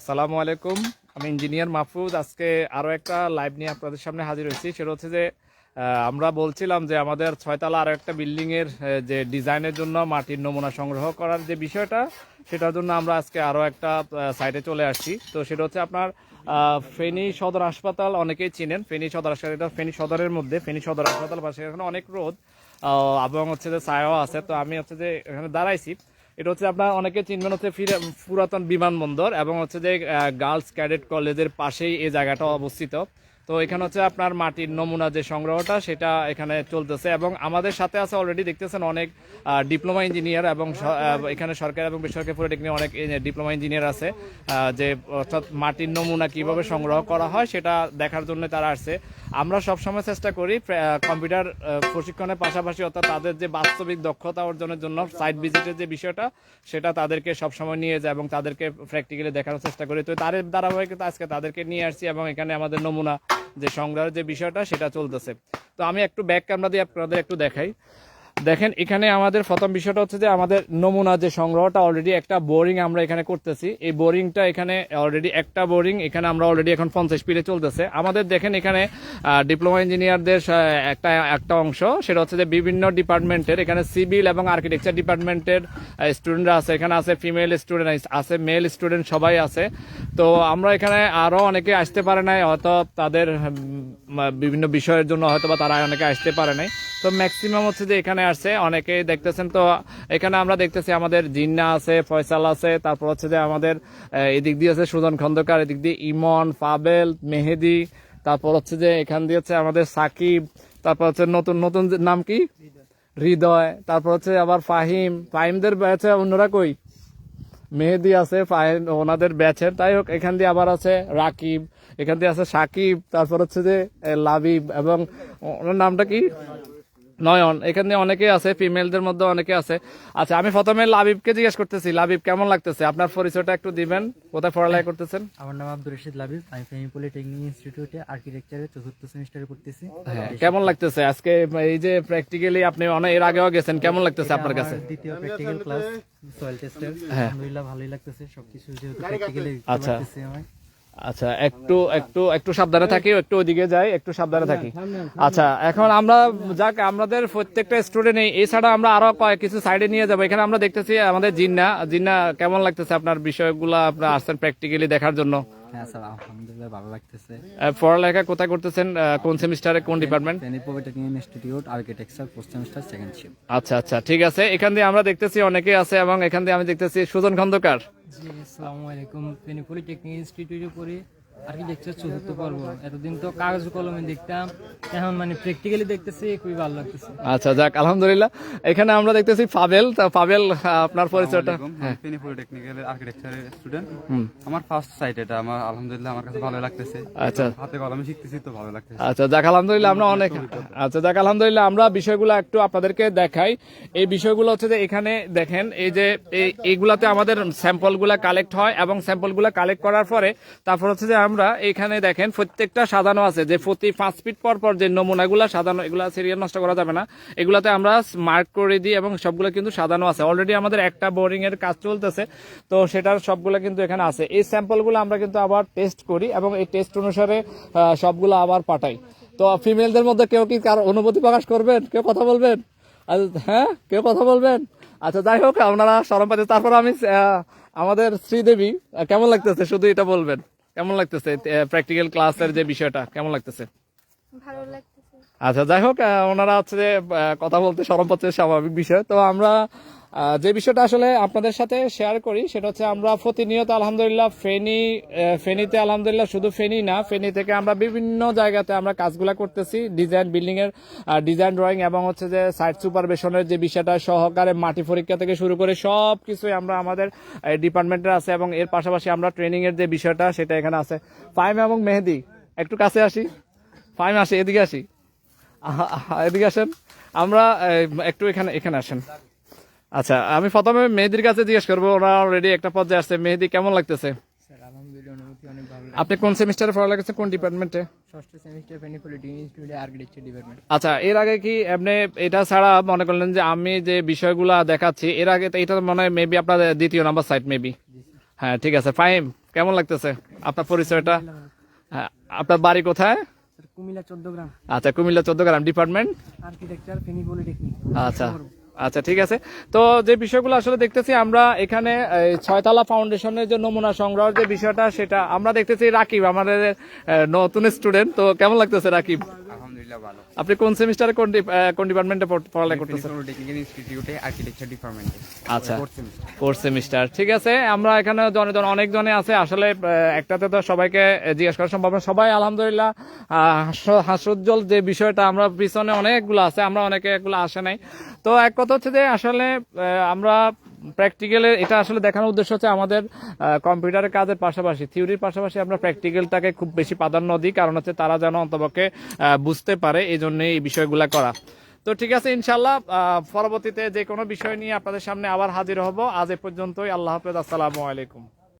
আসসালামু আলাইকুম। আমি ইঞ্জিনিয়ার মাহফুজ। আজকে আরও একটা লাইভ নিয়ে আপনাদের সামনে হাজির হয়েছি। সেটা হচ্ছে যে আমরা বলছিলাম যে আমাদের ছয়তলা আরও একটা বিল্ডিংয়ের যে ডিজাইনের জন্য মাটির নমুনা সংগ্রহ করার যে বিষয়টা, সেটার জন্য আমরা আজকে আরও একটা সাইটে চলে আসছি। তো সেটা হচ্ছে আপনার ফেনী সদর হাসপাতাল। অনেকেই চিনেন ফেনী সদর হাসপাতাল। এটা ফেনী সদরের মধ্যে, ফেনী সদর হাসপাতাল বা সেখানে অনেক রোদ এবং হচ্ছে যে ছায়াও আছে। তো আমি হচ্ছে যে এখানে দাঁড়াইছি। এটা হচ্ছে আপনার অনেকে চিনবেন হচ্ছে পুরাতন বিমানবন্দর এবং হচ্ছে যে গার্লস ক্যাডেট কলেজের পাশেই এই জায়গাটা অবস্থিত। তো এখানে হচ্ছে আপনার মাটির নমুনা যে সংগ্রহটা, সেটা এখানে চলতেছে এবং আমাদের সাথে আছে অলরেডি দেখতেছেন অনেক ডিপ্লোমা ইঞ্জিনিয়ার এবং এখানে সরকার এবং বেসরকারি পলিটেকনিক অনেক ডিপ্লোমা ইঞ্জিনিয়ার আছে যে অর্থাৎ মাটির নমুনা কীভাবে সংগ্রহ করা হয় সেটা দেখার জন্য তারা আসছে। আমরা সবসময় চেষ্টা করি কম্পিউটার প্রশিক্ষণের পাশাপাশি অর্থাৎ তাদের যে বাস্তবিক দক্ষতা অর্জনের জন্য সাইট ভিজিটের যে বিষয়টা, সেটা তাদেরকে সবসময় নিয়ে যায় এবং তাদেরকে প্র্যাকটিক্যালি দেখানোর চেষ্টা করি। তো তার ধারাবাহিকতা আজকে তাদেরকে নিয়ে আসছি এবং এখানে আমাদের নমুনা যে সংগ্রহের যে বিষয়টা, সেটা চলতেছে। তো আমি একটু ব্যাক ক্যামেরা দিয়ে আপনাদের একটু দেখাই। দেখেন, এখানে আমাদের প্রথম বিষয়টা হচ্ছে যে আমাদের নমুনা যে সংগ্রহটা অলরেডি একটা বোরিং আমরা এখানে করতেছি। এই বোরিংটা এখানে অলরেডি একটা বোরিং এখানে আমরা অলরেডি এখন পঞ্চাশ স্পিডে চলতেছে। আমাদের দেখেন এখানে ডিপ্লোমা ইঞ্জিনিয়ারদের একটা একটা অংশ, সেটা হচ্ছে যে বিভিন্ন ডিপার্টমেন্টের এখানে সিভিল এবং আর্কিটেকচার ডিপার্টমেন্টের স্টুডেন্টরা আছে। এখানে আছে ফিমেল স্টুডেন্ট আছে মেল স্টুডেন্ট সবাই আছে। তো আমরা এখানে আরও অনেকে আসতে পারে নাই, হয়তো তাদের বিভিন্ন বিষয়ের জন্য হয়তো বা তারা অনেকে আসতে পারে নাই। তো ম্যাক্সিমাম হচ্ছে যে এখানে আসছে অনেকে দেখতেছেন। তো এখানে আমরা দেখতেছি আমাদের জিন্না আছে, ফয়সাল আছে, তারপর হচ্ছে যে আমাদের এদিক দিয়ে আছে সুজন খন্দকার, এদিক দিয়ে ইমন, ফাবেল, মেহেদি, তারপর হচ্ছে যে এখান দিয়ে হচ্ছে আমাদের সাকিব, তারপর হচ্ছে নতুন নতুন নাম কি? হৃদয়। তারপর হচ্ছে আবার ফাহিম। ফাহিমদের ব্যাচে অন্যরা কই? মেহেদি আছে ওনাদের ব্যাচের। তাই হোক, এখান দিয়ে আবার আছে রাকিব, এখান দিয়ে আছে সাকিব, তারপর হচ্ছে যে লাবিব এবং ওনার নামটা কি? নয়ন এখানে অনেকে আছে ফিমেলদের মধ্যে অনেকে আছে। আচ্ছা আমি প্রথমে লাবিবকে জিজ্ঞেস করতেছি। লাবিব কেমন লাগতেছে? আপনার পরিচয়টা একটু দিবেন? কোথায় পড়ালেখা করতেছেন? আমার নাম আব্দুর রশিদ লাবিব। আমি ফেনী পলিটেকনিক ইনস্টিটিউটে আর্কিটেকচারের চতুর্থ সেমিস্টারে পড়তেছি। হ্যাঁ কেমন লাগতেছে? আজকে এই যে প্র্যাকটিক্যালি আপনি অনেক এর আগেও গেছেন কেমন লাগতেছে আপনার কাছে? দ্বিতীয় প্র্যাকটিক্যাল ক্লাস সয়েল টেস্টের আলহামদুলিল্লাহ ভালোই লাগতেছে। সবকিছু যেহেতু প্র্যাকটিক্যালি আচ্ছা। আচ্ছা একটু একটু একটু সাবধানে থাকি একটু ওইদিকে যাই একটু সাবধানে থাকি। আচ্ছা এখন আমরা যাক আমাদের প্রত্যেকটা স্টুডেন্ট এছাড়া আমরা আরও কিছু সাইডে নিয়ে যাব। এখানে আমরা দেখতেছি আমাদের জিন্না। জিন্না কেমন লাগতেছে আপনার বিষয়গুলো আপনার আসছেন প্র্যাকটিক্যালি দেখার জন্য? হ্যাঁ স্যার আলহামদুলিল্লাহ ভালো লাগতেছে। পড়ালেখা কোথায় করতেছেন? কোন সেমিস্টারে কোন department Feni polytechnic institute architecture first semester second sheep আচ্ছা আচ্ছা ঠিক আছে। এখান দিয়ে আমরা দেখতেছি অনেকে আছে এবং এখান দিয়ে আমি দেখতেছি সুজন খন্দকার। জি আসসালামু আলাইকুম। ফেনী পলিটেকনিক ইনস্টিটিউটে পড়ি আর্কিটেকচার চতুর্থ পর্ব। এতদিন তো কাগজ কলমে দেখতাম এখন মানে প্র্যাকটিক্যালি দেখতেছি খুবই ভালো লাগতেছে। আচ্ছা যাক আলহামদুলিল্লাহ। এখানে আমরা দেখতেছি পাবেল তা আহ, আপনার পরিচয়টা? ফেনী পলিটেকনিক্যাল আর্কিটেকচারের স্টুডেন্ট আমার ফার্স্ট সাইট এটা। আমার আলহামদুলিল্লাহ আমার কাছে ভালো লাগতেছে। আচ্ছা। হাতে কলমে শিখতেছি তো ভালো লাগতেছে। আচ্ছা যাক আলহামদুলিল্লাহ আমরা অনেক আচ্ছা যাক আলহামদুলিল্লাহ আমরা বিষয়গুলো একটু আপনাদেরকে দেখাই। এই বিষয়গুলো হচ্ছে যে এখানে দেখেন এই যে এই- এইগুলাতে আমাদের স্যাম্পলগুলো কালেক্ট হয় এবং স্যাম্পলগুলো কালেক্ট করার পরে তারপর হচ্ছে যে আমরা এখানে দেখেন প্রত্যেকটা সাজানো আছে। যে প্রতি পাঁচ ফিট পর পর যে নমুনাগুলো সাজানো, এগুলা সিরিয়াল নষ্ট করা যাবে না। এগুলাতে আমরা মার্ক করে দিই এবং সবগুলো কিন্তু সাজানো আছে। অলরেডি আমাদের একটা বোরিং এর কাজ চলতেছে, তো সেটার সবগুলো কিন্তু এখানে আছে। এই স্যাম্পলগুলো আমরা কিন্তু আবার টেস্ট করি এবং এই টেস্ট অনুসারে সবগুলো আবার পাঠাই। তো ফিমেলদের মধ্যে কেউ কি কার অনুভূতি প্রকাশ করবেন? কেউ কথা বলবেন? হ্যাঁ? কেউ কথা বলবেন? আচ্ছা যাই হোক, আপনারা সরম পাচ্ছে তারপর আমি আমাদের শ্রীদেবী কেমন লাগতেছে? শুধু এটা বলবেন। কেমন লাগতেছে প্র্যাকটিক্যাল ক্লাসের যে বিষয়টা কেমন লাগতেছে? ভালো লাগতেছে। আচ্ছা যাই হোক ওনারা হচ্ছে যে কথা বলতে সরম পাচ্ছে স্বাভাবিক বিষয়। তো আমরা যে বিষয়টা আসলে আপনাদের সাথে শেয়ার করি, সেটা হচ্ছে আমরা প্রতিনিয়ত আলহামদুলিল্লাহ ফেনী ফেনীতে আলহামদুলিল্লাহ শুধু ফেনী না, ফেনী থেকে আমরা বিভিন্ন জায়গাতে আমরা কাজগুলা করতেছি ডিজাইন বিল্ডিং এর ডিজাইন ড্রয়িং এবং হচ্ছে যে সাইট সুপারভিশনের যে বিষয়টা, সহকারে মাটি পরীক্ষা থেকে শুরু করে সব কিছুই আমরা আমাদের ডিপার্টমেন্টের আছে এবং এর পাশাপাশি আমরা ট্রেনিং এর যে বিষয়টা, সেটা এখানে আছে। ফাইম এবং মেহেদি, একটু কাছে আসি? ফাইম আসি, এদিকে আসি। এদিকে আসেন। আমরা একটু এখানে এখানে আসেন। আচ্ছা আমি প্রথমে মেহেদির কাছে জিজ্ঞেস করব ওরা অলরেডি একটা পর্যায়ে আসছে। মেহেদি কেমন লাগতেছে? আপনি কোন সেমিস্টারে পড়া লাগছে কোন ডিপার্টমেন্টে ষষ্ঠ সেমিস্টার ফেনী ইনস্টিটিউটে আর্কিটেকচার ডিপার্টমেন্ট আচ্ছা এর আগে কি আপনি এটা ছাড়া মনে করলেন যে আমি যে বিষয়গুলা দেখাচ্ছি এর আগে এটা মনে হয় মেবি আপনার দ্বিতীয় নাম্বার সাইট মেবি হ্যাঁ ঠিক আছে ফাহিম কেমন লাগতেছে আপনার পরিচয়টা? হ্যাঁ আপনার বাড়ি কোথায়? কুমিল্লা চোদ্দ গ্রাম। আচ্ছা Comilla Chauddagram department? Architecture Feni polytechnic. আচ্ছা আচ্ছা ঠিক আছে। তো যে বিষয়গুলো আসলে দেখতেছি আমরা এখানে ছয়তলা ফাউন্ডেশনের যে নমুনা সংগ্রহের যে বিষয়টা সেটা আমরা দেখতেছি রাকিব আমাদের নতুন স্টুডেন্ট। তো কেমন লাগতেছে রাকিব? আলহামদুলিল্লাহ ভালো। আপনি কোন সেমিস্টারে কোন কোন ডিপার্টমেন্টে পড়ালেখা করতেছেন? টেকনিক্যাল ইনস্টিটিউটে আর্কিটেকচার ডিপার্টমেন্টে আচ্ছা। ফোর্থ সেমিস্টার ঠিক আছে আমরা এখানে জনে জন অনেক জনে আছে। আসলে একটাতে তো সবাইকে জিজ্ঞেস করা সম্ভব না। সবাই আলহামদুলিল্লাহ হাস্যোজ্জ্বল যে বিষয়টা আমরা পিছনে অনেকগুলো আছে। আমরা অনেকে এগুলো আসে নাই। তো এক কথা হচ্ছে যে আসলে আমরা প্র্যাকটিক্যালে এটা আসলে দেখানোর উদ্দেশ্য হচ্ছে আমাদের কম্পিউটারের কাজের পাশাপাশি, থিওরির পাশাপাশি আমরা প্র্যাকটিক্যালটাকে খুব বেশি প্রাধান্য দিই, কারণ হচ্ছে তারা যেন অন্তপক্ষে বুঝতে পারে এই জন্যই এই বিষয়গুলো করা। তো ঠিক আছে ইনশাল্লাহ পরবর্তীতে যে কোনো বিষয় নিয়ে আপনাদের সামনে আবার হাজির হব। আজ এ পর্যন্তই, আল্লাহ হাফেজ, আসসালামু আলাইকুম।